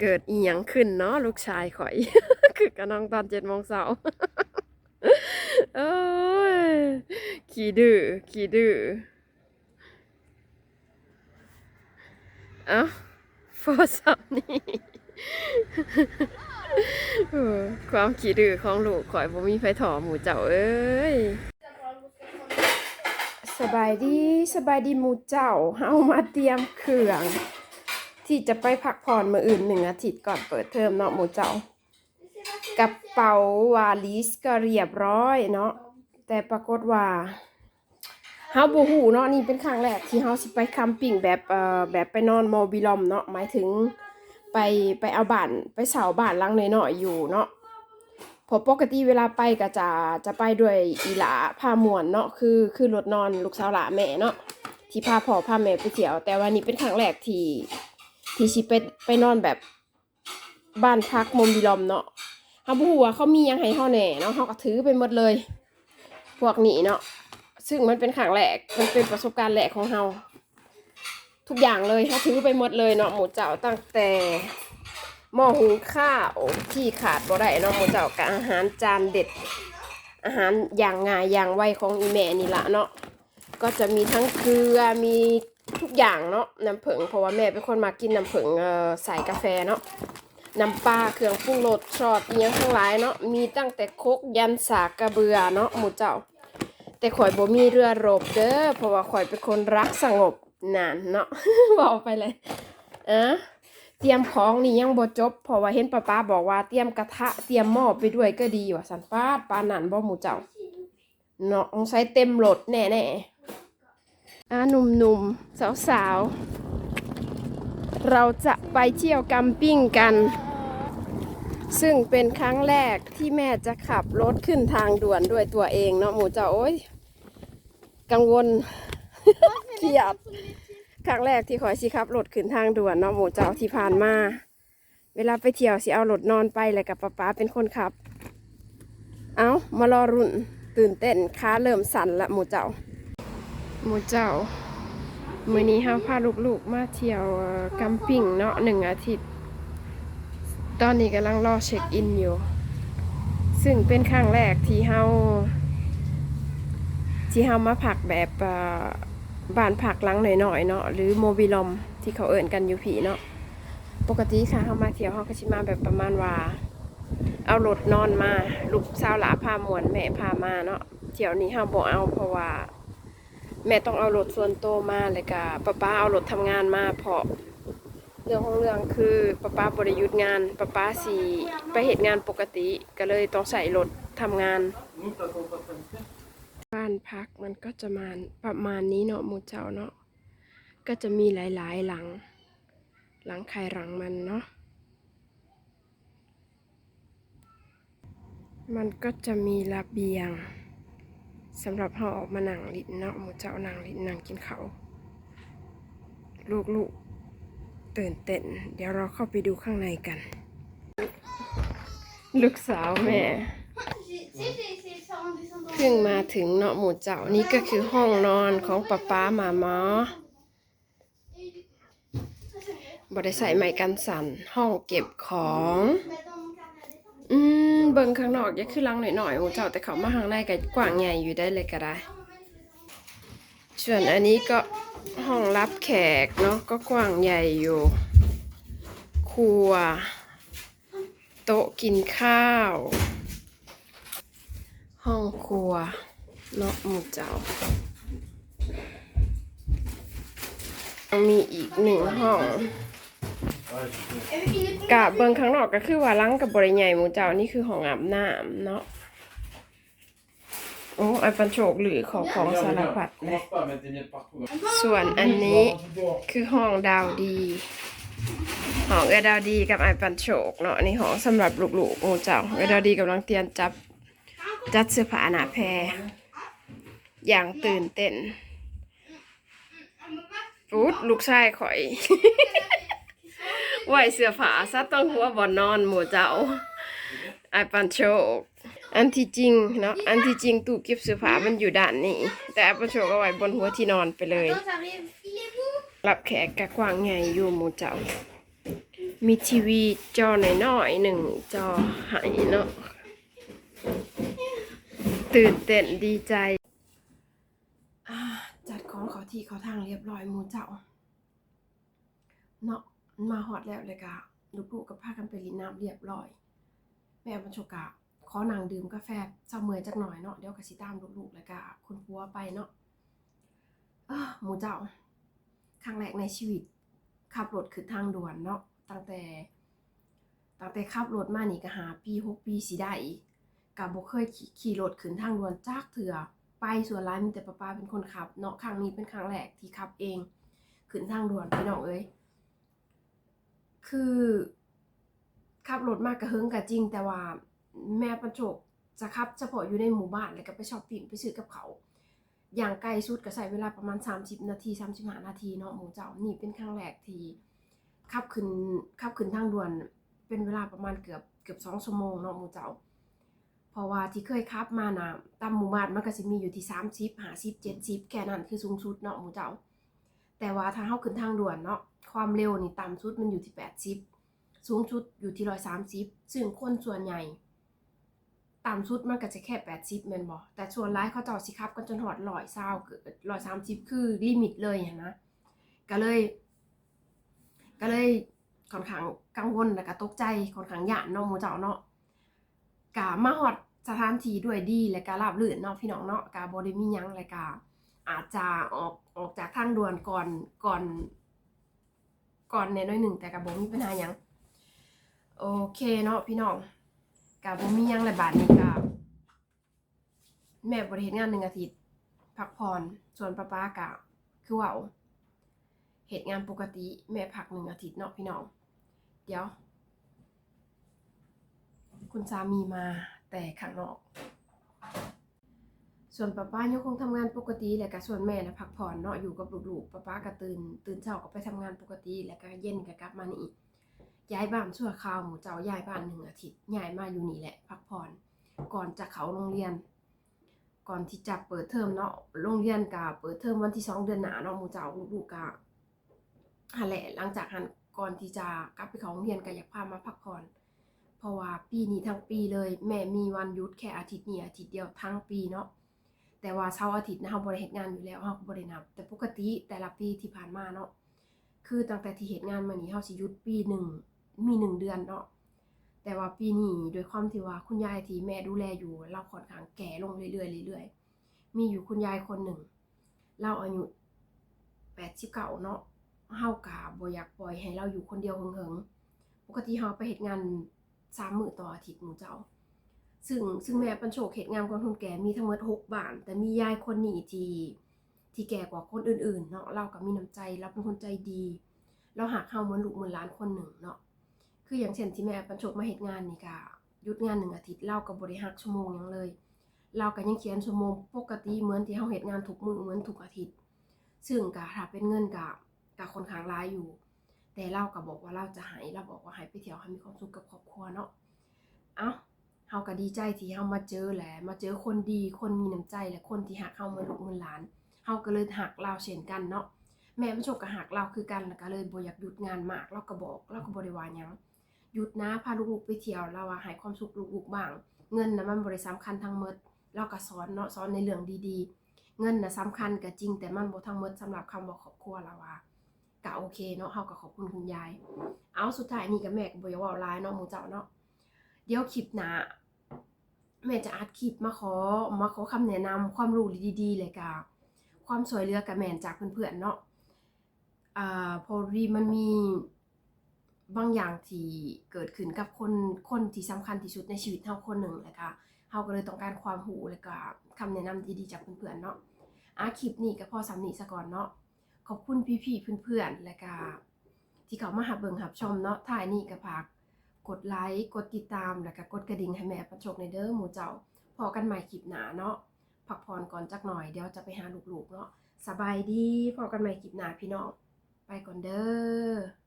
เกิดอีหยังขึ้นเนาะลูกชายข่อย คือกระนองตอนเจ็ดโมงเช้าโอ้ยขี้ดื้อขี้ดื้อเอ้าโฟสับนี่ความขี้ดื้อของลูกข่อยบ่มีไฟถอหมูเจ้าเอ้ยสบายดีสบายดีหมูเจ้าเฮามาเตรียมเครื่อง ที่จะไปพักผ่อนมืออื่นหนึ่งอาทิตย์ก่อนเปิดเทอมเนาะหมูเจ้ากระเป๋าวาลิสก็เรียบร้อยเนาะแต่ปรากฏว่าเฮาบ่ฮู้เนาะนี่เป็นครั้งแรกที่เฮาสิไปแคมปิ้งแบบเอ่อแบบไปนอนโมบิลอมเนาะหมายถึงไปไปเอาบ้านไปเสาบ้านลังน้อยๆอยู่เนาะพอปกติเวลาไปก็จะจะไปด้วยอีหลาพามวนเนาะคือคือรถนอนลูกสาวหลาแม่เนาะที่พาพ่อพาแม่ไปเที่ยว แต่ว่านี่เป็นครั้งแรกที่ ที่ชิไปไปนอนแบบบ้านพักมมบิลอมเนาะเฮาบ่ฮู้ว่าเขามียังให้เฮาแหน่เนาะเฮาก็ถือไปหมดเลย พวกนี้เนาะซึ่งมันเป็นครั้งแรกมันเป็นประสบการณ์แรกของเฮาทุกอย่างเลยเฮาถือไปหมดเลยเนาะหมูเจ้าตั้งแต่หม้อหุงข้าวที่ขาดบ่ได้เนาะหมูเจ้ากับอาหารจานเด็ด อาหารอย่างง่ายอย่างไวของอีแม่นี่ละเนาะก็จะมีทั้งเกลือมี ทุกอย่างเนาะน้ำผึ้งเพราะว่าแม่เป็นคนมากินน้ำผึ้งใส่กาแฟเนาะน้ำปลาเครื่องปรุงรสชอดอีหยังทั้งหลายเนาะมีตั้งแต่คกยันสากกระเบือเนาะหมูเจ้า แต่ข่อยบ่มีเรือรบเด้อเพราะว่าข่อยเป็นคนรักสงบนานเนาะบอกไปเลยอะเตรียมของนี่ยังบ่จบเพราะว่าเห็นป้าป้าบอกว่าเตรียมกระทะเตรียมหม้อไปด้วยก็ดีว่าสันปาดปานนันบ่หมูเจ้าเนาะองใช้เต็มรถแน่ๆอ่ หนุ่มๆ สาวๆ เราจะไปเที่ยวกัมปิ้งกัน ซึ่งเป็นครั้งแรกที่แม่จะขับรถขึ้นทางด่วนด้วยตัวเองเนาะหมูเจ้าโอ้ยกังวลเครียดครั้งแรกที่ขอยสิขับรถขึ้นทางด่วนเนาะหมูเจ้าที่ผ่านมา เวลาไปเที่ยวสิเอารถนอนไปเลยกับป๊าป๊าเป็นคนขับ เอามารอรุ่นตื่นเต้นขาเริ่มสั่นละหมูเจ้า หมูเจ้ามื้อนี้เฮาพาลูกๆมาเที่ยวกัมปิ้งเนาะหนึ่งอาทิตย์ ตอนนี้กำลังรอเช็คอินอยู่ ซึ่งเป็นครั้งแรกที่เฮาที่เฮามาพักแบบบ้านผักหลังหน่อยๆเนาะหรือโมบิลอมที่เขาเอิ่นกันอยู่ผีเนาะปกติค่ะเขามาเที่ยวเขาก็ชิมาแบบประมาณว่า เอารถนอนมาลูกสาวหลาพามวนแม่พามาเนาะเที่ยวนี้เขาบอกเอาเพราะว่า แม่ต้องเอารถส่วนตัวมาเลยกะป้าป้าเอารถทำงานมาเพราะเรื่องของเรื่องคือป้าป้าบริยุทธ์งานป้าป้าสีไปเหตุงานปกติก็เลยต้องใส่รถทำงาน บ้านพักมันก็จะมาประมาณนี้เนาะมูเจ้าเนาะก็จะมีหลายๆหลัง หลังใครหลังมันเนาะมันก็จะมีระเบียง สำหรับเราออกมาหนังลินเนาะหมูเจ้าหนังลินนั่งกินเขาลูกๆตื่นเต้น เดี๋ยวเราเข้าไปดูข้างในกัน ลูกสาวแม่เพิ่งมาถึงเนาะหมู่เจ้านี่ก็คือห้องนอนของป๊าป๊าหมาหมอบได้ใส่ไม้กันสั่นห้องเก็บของ อืมเบิ่งข้างนอกยังคือหลังหน่อยๆหมู่เจ้าแต่เขามาข้างในก็กว้างใหญ่อยู่ได้เลยก็ได้ ส่วนอันนี้ก็ห้องรับแขกเนาะก็กว้างใหญ่อยู่ ครัว โต๊ะกินข้าว ห้องครัวเนาะหมูเจ้ายังมีอีกหนึ่งห้อง กะเบิงข้างนอกก็คือว่าล้างกับบริใหญ่หมูเจ้านี่คือห้องอาบน้ำเนาะโอ้ไอปันโชกหรือของของสารพัดเลย Commence pas à mettre des miettes partout. ส่วนอันนี้คือห้องดาวดีห้องเอดาวดีกับไอปันโชกเนาะนนี่ห้องสำหรับลูกๆหมูเจ้าเอดาวดีกำลังเตรียมจับจัดเสื้อผ้าหนาแพรอย่างตื่นเต้นปุ๊ดลูกชายข่อย ไหวเสื้อผ้าซะต้องหัวบอนนอนหมูเจ้าไอปันโชกอันที่จริงเนาะอันที่จริงตู้เก็บเสื้อผ้ามันอยู่ด้านนี้ แต่ไอปันโชกเอาไว้บนหัวที่นอนไปเลยรับแขกกะกวางใหญ่อยู่หมูเจ้า มีทีวีจอหน่อยๆหนึ่งจอหายเนาะตื่นเต้นดีใจจัดของเขาที่เขาทางเรียบร้อยหมูเจ้าเนาะ มาฮอดแล้วเลยกะลูกๆกับพากันไปรินน้ำเรียบร้อย แม่บรรชกะขอนางดื่มกาแฟเจ้าเมื่อยจักหน่อยเนาะเดี๋ยวกะสิตามลูกๆแล้วกะคุณพัวไปเนาะหมูเจ้าครั้งแรกในชีวิต ขับรถขึ้นทางด่วนเนาะตั้งแต่ตั้งแต่ขับรถมานี่ก็หาปีหกปีสิได้อีกก็บ่เคยขี่ขี่รถขึ้นทางด่วนจักเถื่อไปส่วนหลายมีแต่ป้าป้าเป็นคนขับ เนาะครั้งนี้เป็นครั้งแรกที่ขับเอง ขึ้นทางด่วนพี่น้องเอ้ย คือขับรถมากกระเฮิงกะจริง แต่ว่าแม่ประโจกจะขับเฉพาะอยู่ในหมู่บ้านแล้วก็ไปชอปปิ้งไปซื้อกับเขา อย่างไกลสุดก็ใช้เวลาประมาณ 30 นาที 35 นาทีเนาะหมูเจ้านี่เป็นครั้งแรกที่ขับขึ้นขับขึ้นทางด่วนเป็นเวลาประมาณเกือบเกือบสองชั่วโมงเนาะหมูเจ้า เพราะว่าที่เคยขับมานะตามหมู่บ้านมันก็สิมีอยู่ที่ 30 50 70 แค่นั้นคือสูงสุดเนาะหมูเจ้า แต่ว่าถ้าเฮาขึ้นทางด่วนเนาะความเร็วนี่ต่ำสุดมันอยู่ที่ 80 สูงสุดอยู่ที่ 130 ซึ่งคนส่วนใหญ่ต่ำสุดมันก็จะแค่ 80แม่นบ่แต่ส่วนหลายเขาเจ้าสิขับกันจนฮอด120เศร้ากือบ130คือลิมิตเลยนะก็เลย ก็เลยค่อนข้างกังวลแล้วก็ตกใจค่อนข้างย่านเนาะหมูเจ้าเนาะกะมาฮอดสถานที่ด้วยดีและก็ราบรื่นเนาะพี่น้องเนาะกะบ่ได้มีหยังและก็ อาจจะออกออกจากทางด่วนก่อนก่อนก่อนแหน่น้อยหนึ่งแต่ก็บ่มีปัญหายังโอเคเนาะพี่น้องกะบ่มียังเลยบาดนี้กะแม่บ่ได้เฮ็ดงานหนึ่งอาทิตย์พักผ่อนส่วนป้าป้ากะคือเว้าเหตุงานปกติแม่พักหนึ่งอาทิตย์เนาะพี่น้องเดี๋ยว คุณสามีมาแต่ข้างนอก ส่วนป้าป้ายังคงทำงานปกติแหละก็ส่วนแม่นะพักผ่อนเนาะอยู่กับลูกๆป้าป้าก็ตื่นตื่นเช้าก็ไปทำงานปกติ แล้วก็เย็นก็กลับมานี่ย้ายบ้านชั่วคราวหมูเจ้าย้ายบ้านหนึ่งอาทิตย์ย้ายมาอยู่นี่แหละ พักผ่อน ก่อนจะเขาโรงเรียน ก่อนที่จะเปิดเทอมเนาะโรงเรียนก็เปิดเทอมวันที่สองเดือนหน้าเนาะหมูเจ้าลูกๆก็หันแหละหลังจากหันก่อนที่จะกลับไปเข้าโรงเรียนก็อยากพามาพักผ่อนเพราะว่าปีนี้ทั้งปีเลย แม่มีวันหยุดแค่อาทิตย์นี้อาทิตย์เดียวทั้งปีเนาะ แต่ว่าเสาร์อาทิตย์นะเฮาบ่ได้เฮ็ดงานอยู่แล้วเฮาก็บ่ได้นับ แต่ปกติแต่ละปีที่ผ่านมาเนาะคือตั้งแต่ที่เฮ็ดงานมานี้เฮาสิหยุดปีหนึ่งมีหนึ่งเดือนเนาะแต่ว่าปีนี้ด้วยความที่ว่าคุณยายที่แม่ดูแลอยู่ เราค่อนข้างแก่ลงเรื่อยๆเรื่อยๆมีอยู่คุณยายคนหนึ่งเราอายุ89เนาะเฮากะบ่อยากปล่อยให้เราอยู่คนเดียวเหิงๆปกติเฮาไปเฮ็ดงาน3มื้อต่ออาทิตย์หมู่เจ้า ซึ่งซึ่งแม่ปันโชคเฮ็ดงานกับคนแก่มีทั้งหมด6บ้าน แต่มียายคนหนีที่ที่แก่กว่าคนอื่นๆเนาะเราก็มีน้ำใจเราเป็นคนใจดีเราหักเฮาเหมือนลูกเหมือนหลานคนหนึ่งเนาะคืออย่างเช่นที่แม่ปันโชคมาเฮ็ดงานนี่ก็ยุดงานหนึ่งอาทิตย์เราก็บ่ได้หักชั่วโมงหยังเลยเราก็ยังเขียนชั่วโมงปกติเหมือนที่เฮาเฮ็ดงานทุกมือเหมือนทุกอาทิตย์ ซึ่งก็ถ้าเป็นเงินก็ก็ค่อนข้างหลายอยู่ แต่เราก็บอกว่าเราจะให้เราบอกว่าให้ไปเที่ยวให้มีความสุขกับครอบครัวเนาะเอ้า เฮาก็ดีใจที่เฮามาเจอแหละมาเจอคนดีคนมีน้ำใจและคนที่หักเฮามือนลูกมือหลานเฮาก็เลยหักเราเช่นกันเนาะแม่มันโชคก็หักเราคือกันแล้วก็เลยบ่อยากหยุดงานมากเราก็บอกเราก็บ่ได้ว่าหยังหยุดนะพาลูกๆไปเที่ยวเราว่าให้ความสุขลูกๆบ้าง เงินนะมันบ่ได้สำคัญทั้งหมดเราก็สอนเนาะสอนในเรื่องดีๆ เงินนะสำคัญก็จริงแต่มันบ่ทั้งหมดสำหรับคำว่าครอบครัวเราว่าก็โอเคเนาะเฮาก็ขอบคุณคุณยาย เอาสุดท้ายนี่ก็แม่ก็บ่อยากเว้าหลายเนาะหมู่เจ้าเนาะเดี๋ยวคลิปหน้า แม่จะอัดคลิปมาขอมาขอคำแนะนำความรู้ดีๆเลยก็ความช่วยเหลือกับแม่นจากเพื่อนๆเนาะอ่าพอดีมันมีบางอย่างที่เกิดขึ้นกับคนคนที่สำคัญที่สุดในชีวิตเฮาคนหนึ่งแล้วก็เฮาก็เลยต้องการความรู้แล้วก็คำแนะนำดีๆจากเพื่อนๆเนาะอะคลิปนี้ก็พอสำนีซะก่อนเนาะขอบคุณพี่ๆเพื่อนๆและก็ที่เขามาหับเบิงหับชมเนาะถ่ายนี่ก็ฝาก กดไลค์กดติดตามแล้วก็กดกระดิ่งให้แม่ประชกในเด้อหมูเจ้าพอกันใหม่คลิปหนาเนาะพักผ่อนก่อนจักหน่อยเดี๋ยวจะไปหาลูกๆเนาะสบายดีพอกันใหม่คลิปหนาพี่น้องไปก่อนเด้อ